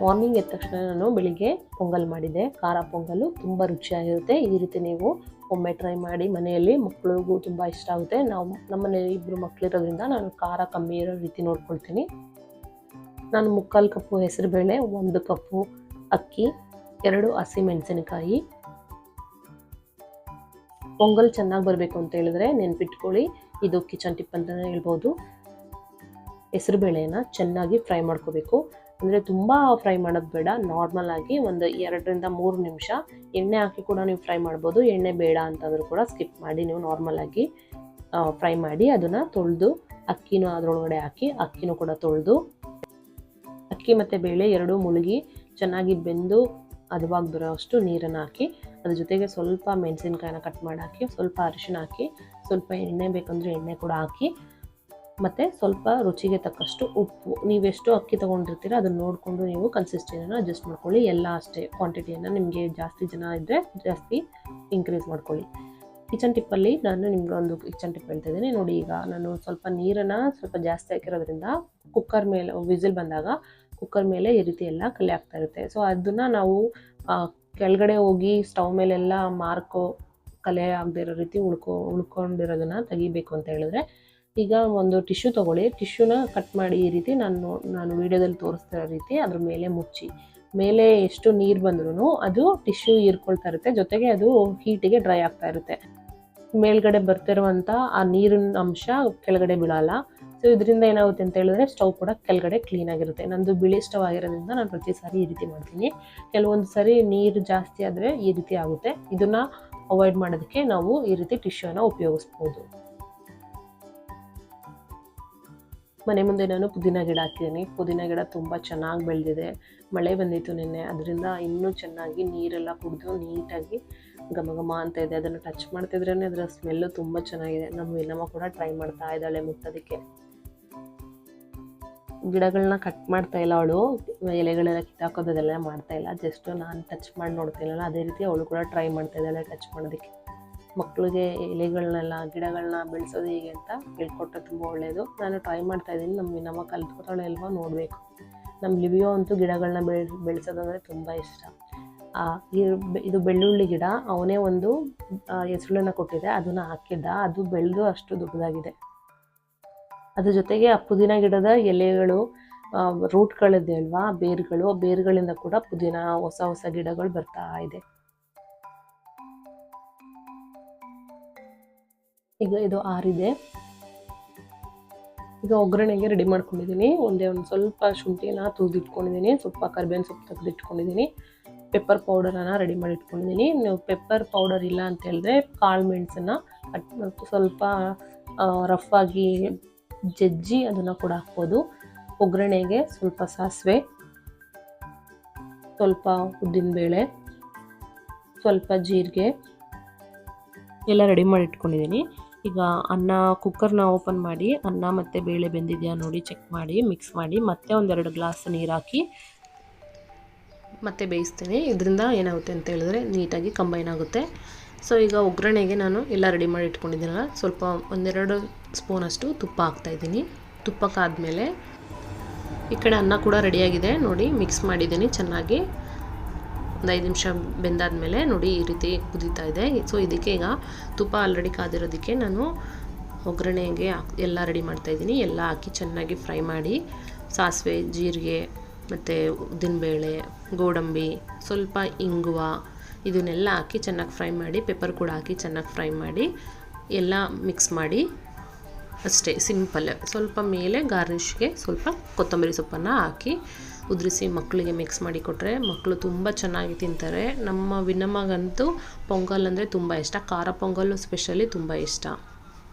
Morning ಎದ್ದ ತಕ್ಷಣ ನಾನು ಬೆಳಿಗ್ಗೆ ಪೊಂಗಲ್ ಮಾಡಿದ್ದೆ ಖಾರ ಪೊಂಗಲು ತುಂಬ ರುಚಿಯಾಗಿರುತ್ತೆ. ಈ ರೀತಿ ನೀವು ಒಮ್ಮೆ ಟ್ರೈ ಮಾಡಿ ಮನೆಯಲ್ಲಿ ಮಕ್ಕಳಿಗೂ ತುಂಬ ಇಷ್ಟ ಆಗುತ್ತೆ. ನಾವು ನಮ್ಮ ಮನೆಯಲ್ಲಿ ಇಬ್ಬರು ಮಕ್ಕಳಿರೋದ್ರಿಂದ ನಾನು ಖಾರ ಕಮ್ಮಿ ಇರೋ ರೀತಿ ನೋಡ್ಕೊಳ್ತೀನಿ. ನಾನು ಮುಕ್ಕಾಲು ಕಪ್ಪು ಹೆಸರುಬೇಳೆ, ಒಂದು ಕಪ್ಪು ಅಕ್ಕಿ, ಎರಡು ಹಸಿಮೆಣಸಿನಕಾಯಿ ಪೊಂಗಲ್ ಚೆನ್ನಾಗಿ ಬರಬೇಕು ಅಂತ ಹೇಳಿದ್ರೆ ನೆನ್ಪಿಟ್ಕೊಳ್ಳಿ. ಇದು ಕಿಚನ್ ಟಿಪ್ ಅಂತಲೇ ಹೇಳ್ಬೋದು. ಹೆಸರುಬೇಳೆನ ಚೆನ್ನಾಗಿ ಫ್ರೈ ಮಾಡ್ಕೋಬೇಕು. ಅಂದರೆ ತುಂಬ ಫ್ರೈ ಮಾಡೋದು ಬೇಡ. ನಾರ್ಮಲ್ ಆಗಿ ಒಂದು ಎರಡರಿಂದ ಮೂರು ನಿಮಿಷ ಎಣ್ಣೆ ಹಾಕಿ ಕೂಡ ನೀವು ಫ್ರೈ ಮಾಡ್ಬೋದು. ಎಣ್ಣೆ ಬೇಡ ಅಂತಂದ್ರೂ ಕೂಡ ಸ್ಕಿಪ್ ಮಾಡಿ ನೀವು ನಾರ್ಮಲ್ ಆಗಿ ಫ್ರೈ ಮಾಡಿ ಅದನ್ನು ತೊಳೆದು ಅಕ್ಕಿನೂ ಅದರೊಳಗಡೆ ಹಾಕಿ ಅಕ್ಕಿನೂ ಕೂಡ ತೊಳೆದು ಅಕ್ಕಿ ಮತ್ತು ಬೇಳೆ ಎರಡೂ ಮುಳುಗಿ ಚೆನ್ನಾಗಿ ಬೆಂದು ಹದವಾಗಿ ಬರೋ ಅಷ್ಟು ನೀರನ್ನು ಹಾಕಿ ಅದ್ರ ಜೊತೆಗೆ ಸ್ವಲ್ಪ ಮೆಣಸಿನ್ಕಾಯಿನ ಕಟ್ ಮಾಡಿ ಹಾಕಿ ಸ್ವಲ್ಪ ಅರಿಶಿನ ಹಾಕಿ ಸ್ವಲ್ಪ ಎಣ್ಣೆ ಬೇಕಂದರೆ ಎಣ್ಣೆ ಕೂಡ ಹಾಕಿ ಮತ್ತು ಸ್ವಲ್ಪ ರುಚಿಗೆ ತಕ್ಕಷ್ಟು ಉಪ್ಪು. ನೀವೆಷ್ಟು ಅಕ್ಕಿ ತೊಗೊಂಡಿರ್ತೀರ, ಅದನ್ನು ನೋಡಿಕೊಂಡು ನೀವು ಕನ್ಸಿಸ್ಟೆನ್ಸಿಯನ್ನು ಅಡ್ಜಸ್ಟ್ ಮಾಡ್ಕೊಳ್ಳಿ. ಎಲ್ಲ ಅಷ್ಟೇ ಕ್ವಾಂಟಿಟಿಯನ್ನು ನಿಮಗೆ ಜಾಸ್ತಿ ಜನ ಇದ್ದರೆ ಜಾಸ್ತಿ ಇನ್ಕ್ರೀಸ್ ಮಾಡ್ಕೊಳ್ಳಿ. ಕಿಚನ್ ಟಿಪ್ಪಲ್ಲಿ ನಾನು ನಿಮ್ಗೆ ಒಂದು ಕಿಚನ್ ಟಿಪ್ ಹೇಳ್ತಾ ಇದ್ದೀನಿ. ನೋಡಿ ಈಗ ನಾನು ಸ್ವಲ್ಪ ನೀರನ್ನು ಸ್ವಲ್ಪ ಜಾಸ್ತಿ ಹಾಕಿರೋದ್ರಿಂದ ಕುಕ್ಕರ್ ಮೇಲೆ, ವಿಸಿಲ್ ಬಂದಾಗ ಕುಕ್ಕರ್ ಮೇಲೆ ಈ ರೀತಿ ಎಲ್ಲ ಕಲೆ ಆಗ್ತಾ ಇರುತ್ತೆ. ಸೊ ಅದನ್ನು ನಾವು ಕೆಳಗಡೆ ಹೋಗಿ ಸ್ಟವ್ ಮೇಲೆಲ್ಲ ಮಾರ್ಕೋ, ಕಲೆ ಆಗದೇ ಇರೋ ರೀತಿ ಉಳ್ಕೊ, ಉಳ್ಕೊಂಡಿರೋದನ್ನು ತೆಗಿಬೇಕು ಅಂತ ಹೇಳಿದ್ರೆ ಈಗ ಒಂದು ಟಿಶ್ಯೂ ತೊಗೊಳ್ಳಿ. ಟಿಶ್ಯೂನ ಕಟ್ ಮಾಡಿ ಈ ರೀತಿ ನಾನು ನಾನು ವಿಡಿಯೋದಲ್ಲಿ ತೋರಿಸ್ತಿರೋ ರೀತಿ ಅದ್ರ ಮೇಲೆ ಮುಚ್ಚಿ. ಮೇಲೆ ಎಷ್ಟು ನೀರು ಬಂದ್ರೂ ಅದು ಟಿಶ್ಯೂ ಹೀರ್ಕೊಳ್ತಾ ಇರುತ್ತೆ. ಜೊತೆಗೆ ಅದು ಹೀಟಿಗೆ ಡ್ರೈ ಆಗ್ತಾ ಇರುತ್ತೆ. ಮೇಲ್ಗಡೆ ಬರ್ತಿರುವಂಥ ಆ ನೀರಿನ ಅಂಶ ಕೆಳಗಡೆ ಬೀಳಲ್ಲ. ಸೊ ಇದರಿಂದ ಏನಾಗುತ್ತೆ ಅಂತ ಹೇಳಿದ್ರೆ ಸ್ಟವ್ ಕೂಡ ಕೆಳಗಡೆ ಕ್ಲೀನ್ ಆಗಿರುತ್ತೆ. ನಂದು ಬಿಳಿ ಸ್ಟವ್ ಆಗಿರೋದ್ರಿಂದ ನಾನು ಪ್ರತಿ ಸಾರಿ ಈ ರೀತಿ ಮಾಡ್ತೀನಿ. ಕೆಲವೊಂದು ಸಾರಿ ನೀರು ಜಾಸ್ತಿ ಆದರೆ ಈ ರೀತಿ ಆಗುತ್ತೆ. ಇದನ್ನು ಅವಾಯ್ಡ್ ಮಾಡೋದಕ್ಕೆ ನಾವು ಈ ರೀತಿ ಟಿಶ್ಯೂನ ಉಪಯೋಗಿಸ್ಬೋದು. ಮನೆ ಮುಂದೆ ನಾನು ಪುದೀನ ಗಿಡ ಹಾಕಿದ್ದೀನಿ ಪುದೀನ ಗಿಡ ತುಂಬ ಚೆನ್ನಾಗಿ ಬೆಳೆದಿದೆ. ಮಳೆ ಬಂದಿತ್ತು ನಿನ್ನೆ. ಅದರಿಂದ ಇನ್ನೂ ಚೆನ್ನಾಗಿ ನೀರೆಲ್ಲ ಕುಡಿದು ನೀಟಾಗಿ ಘಮ ಘಮ ಅಂತ ಇದೆ. ಅದನ್ನು ಟಚ್ ಮಾಡ್ತಿದ್ರೇ ಅದರ ಸ್ಮೆಲ್ಲು ತುಂಬ ಚೆನ್ನಾಗಿದೆ. ನಮ್ಮ ವಿನಮ್ಮ ಕೂಡ ಟ್ರೈ ಮಾಡ್ತಾ ಇದ್ದಾಳೆ ಮುಟ್ಟೋದಕ್ಕೆ. ಗಿಡಗಳನ್ನ ಕಟ್ ಮಾಡ್ತಾ ಇಲ್ಲ ಅವಳು. ಎಲೆಗಳೆಲ್ಲ ಕಿತ್ತಾಕೋದು ಅದೆಲ್ಲ ಮಾಡ್ತಾ ಇಲ್ಲ. ಜಸ್ಟ್ ನಾನು ಟಚ್ ಮಾಡಿ ನೋಡ್ತೀನಲ್ಲ ಅದೇ ರೀತಿ ಅವಳು ಕೂಡ ಟ್ರೈ ಮಾಡ್ತಾ ಇದ್ದಾಳೆ ಟಚ್ ಮಾಡೋದಕ್ಕೆ. ಮಕ್ಕಳಿಗೆ ಎಲೆಗಳನ್ನೆಲ್ಲ ಗಿಡಗಳನ್ನ ಬೆಳೆಸೋದು ಹೇಗೆ ಅಂತ ಹೇಳ್ಕೊಟ್ರೆ ತುಂಬ ಒಳ್ಳೆಯದು ನಾನು ಟ್ರೈ ಮಾಡ್ತಾ ಇದ್ದೀನಿ, ನಮ್ಮ ನಮ್ಮ ಕಲ್ತ್ಕೊತಾಳೆ ನೋಡಬೇಕು. ನಮ್ಮ ಲಿವಿಯೋ ಅಂತೂ ಗಿಡಗಳನ್ನ ಬೆಳೆ, ಬೆಳೆಸೋದಂದರೆ ತುಂಬ ಇಷ್ಟ. ಇದು ಬೆಳ್ಳುಳ್ಳಿ ಗಿಡ, ಅವನೇ ಒಂದು ಹೆಸಳನ್ನ ಕೊಟ್ಟಿದೆ, ಅದನ್ನು ಹಾಕಿದ್ದ, ಅದು ಬೆಳೆದು ಅಷ್ಟು ದೊಡ್ಡದಾಗಿದೆ. ಅದ್ರ ಜೊತೆಗೆ ಆ ಪುದೀನ ಗಿಡದ ಎಲೆಗಳು ರೂಟ್ಗಳಿದೆ ಅಲ್ವಾ, ಬೇರುಗಳು ಬೇರುಗಳಿಂದ ಕೂಡ ಪುದೀನ ಹೊಸ ಹೊಸ ಗಿಡಗಳು ಬರ್ತಾ ಇದೆ. ಈಗ ಇದು ಆರಿದೆ. ಈಗ ಒಗ್ಗರಣೆಗೆ ರೆಡಿ ಮಾಡ್ಕೊಂಡಿದ್ದೀನಿ. ಒಂದೇ ಒಂದು ಸ್ವಲ್ಪ ಶುಂಠಿನ ತುರಿದಿಟ್ಕೊಂಡಿದ್ದೀನಿ. ಸ್ವಲ್ಪ ಕರಿಬೇವಿನ ಸೊಪ್ಪು ತೆಗೆದಿಟ್ಕೊಂಡಿದ್ದೀನಿ. ಪೆಪ್ಪರ್ ಪೌಡರನ್ನು ರೆಡಿ ಮಾಡಿ ಇಟ್ಕೊಂಡಿದ್ದೀನಿ ನೀವು ಪೆಪ್ಪರ್ ಪೌಡರ್ ಇಲ್ಲ ಅಂತ ಹೇಳಿದ್ರೆ ಕಾಳು ಮೆಣಸನ್ನು ಕಟ್ ಸ್ವಲ್ಪ ರಫ್ ಆಗಿ ಜಜ್ಜಿ ಅದನ್ನು ಕೂಡ ಹಾಕ್ಬೋದು. ಒಗ್ಗರಣೆಗೆ ಸ್ವಲ್ಪ ಸಾಸಿವೆ, ಸ್ವಲ್ಪ ಉದ್ದಿನಬೇಳೆ ಸ್ವಲ್ಪ ಜೀರಿಗೆ ಎಲ್ಲ ರೆಡಿ ಮಾಡಿ ಇಟ್ಕೊಂಡಿದ್ದೀನಿ ಈಗ ಅನ್ನ ಕುಕ್ಕರ್ನ ಓಪನ್ ಮಾಡಿ, ಅನ್ನ ಮತ್ತು ಬೇಳೆ ಬೆಂದಿದೆಯಾ ನೋಡಿ ಚೆಕ್ ಮಾಡಿ ಮಿಕ್ಸ್ ಮಾಡಿ, ಮತ್ತೆ ಒಂದೆರಡು ಗ್ಲಾಸ್ ನೀರು ಹಾಕಿ ಮತ್ತೆ ಬೇಯಿಸ್ತೀನಿ. ಇದರಿಂದ ಏನಾಗುತ್ತೆ ಅಂತ ಹೇಳಿದ್ರೆ ನೀಟಾಗಿ ಕಂಬೈನ್ ಆಗುತ್ತೆ. ಸೊ ಈಗ ಒಗ್ಗರಣೆಗೆ ನಾನು ಎಲ್ಲ ರೆಡಿ ಮಾಡಿ ಇಟ್ಕೊಂಡಿದ್ದೀನಲ್ಲ, ಸ್ವಲ್ಪ ಒಂದೆರಡು ಸ್ಪೂನಷ್ಟು ತುಪ್ಪ ಹಾಕ್ತಾಯಿದ್ದೀನಿ ತುಪ್ಪಕ್ಕಾದಮೇಲೆ ಈ ಕಡೆ ಅನ್ನ ಕೂಡ ರೆಡಿಯಾಗಿದೆ ನೋಡಿ ಮಿಕ್ಸ್ ಮಾಡಿದ್ದೀನಿ ಚೆನ್ನಾಗಿ. ಒಂದು ಐದು ನಿಮಿಷ ಬೆಂದಾದಮೇಲೆ ನೋಡಿ ಈ ರೀತಿ ಕುದೀತಾ ಇದೆ. ಸೊ ಇದಕ್ಕೆ ಈಗ ತುಪ್ಪ ಆಲ್ರೆಡಿ ಕಾದಿರೋದಕ್ಕೆ ನಾನು ಒಗ್ಗರಣೆಗೆ ಎಲ್ಲ ರೆಡಿ ಮಾಡ್ತಾಯಿದ್ದೀನಿ ಎಲ್ಲ ಹಾಕಿ ಚೆನ್ನಾಗಿ ಫ್ರೈ ಮಾಡಿ ಸಾಸಿವೆ, ಜೀರಿಗೆ, ಮತ್ತು ಉದ್ದಿನಬೇಳೆ, ಗೋಡಂಬಿ, ಸ್ವಲ್ಪ ಇಂಗುವ ಇದನ್ನೆಲ್ಲ ಹಾಕಿ ಚೆನ್ನಾಗಿ ಫ್ರೈ ಮಾಡಿ ಪೆಪ್ಪರ್ ಕೂಡ ಹಾಕಿ ಚೆನ್ನಾಗಿ ಫ್ರೈ ಮಾಡಿ ಎಲ್ಲ ಮಿಕ್ಸ್ ಮಾಡಿ ಅಷ್ಟೇ ಸಿಂಪಲ್ ಸ್ವಲ್ಪ ಮೇಲೆ ಗಾರ್ನಿಷ್ಗೆ ಸ್ವಲ್ಪ ಕೊತ್ತಂಬರಿ ಸೊಪ್ಪನ್ನು ಹಾಕಿ ಉದುರಿಸಿ ಮಕ್ಕಳಿಗೆ ಮಿಕ್ಸ್ ಮಾಡಿ ಕೊಟ್ಟರೆ ಮಕ್ಕಳು ತುಂಬ ಚೆನ್ನಾಗಿ ತಿಂತಾರೆ. ನಮ್ಮ ವಿನಮ್ಮಗಂತೂ ಪೊಂಗಲ್ ಅಂದರೆ ತುಂಬ ಇಷ್ಟ. ಖಾರ ಪೊಂಗಲ್ಲು ಸ್ಪೆಷಲಿ ತುಂಬ ಇಷ್ಟ.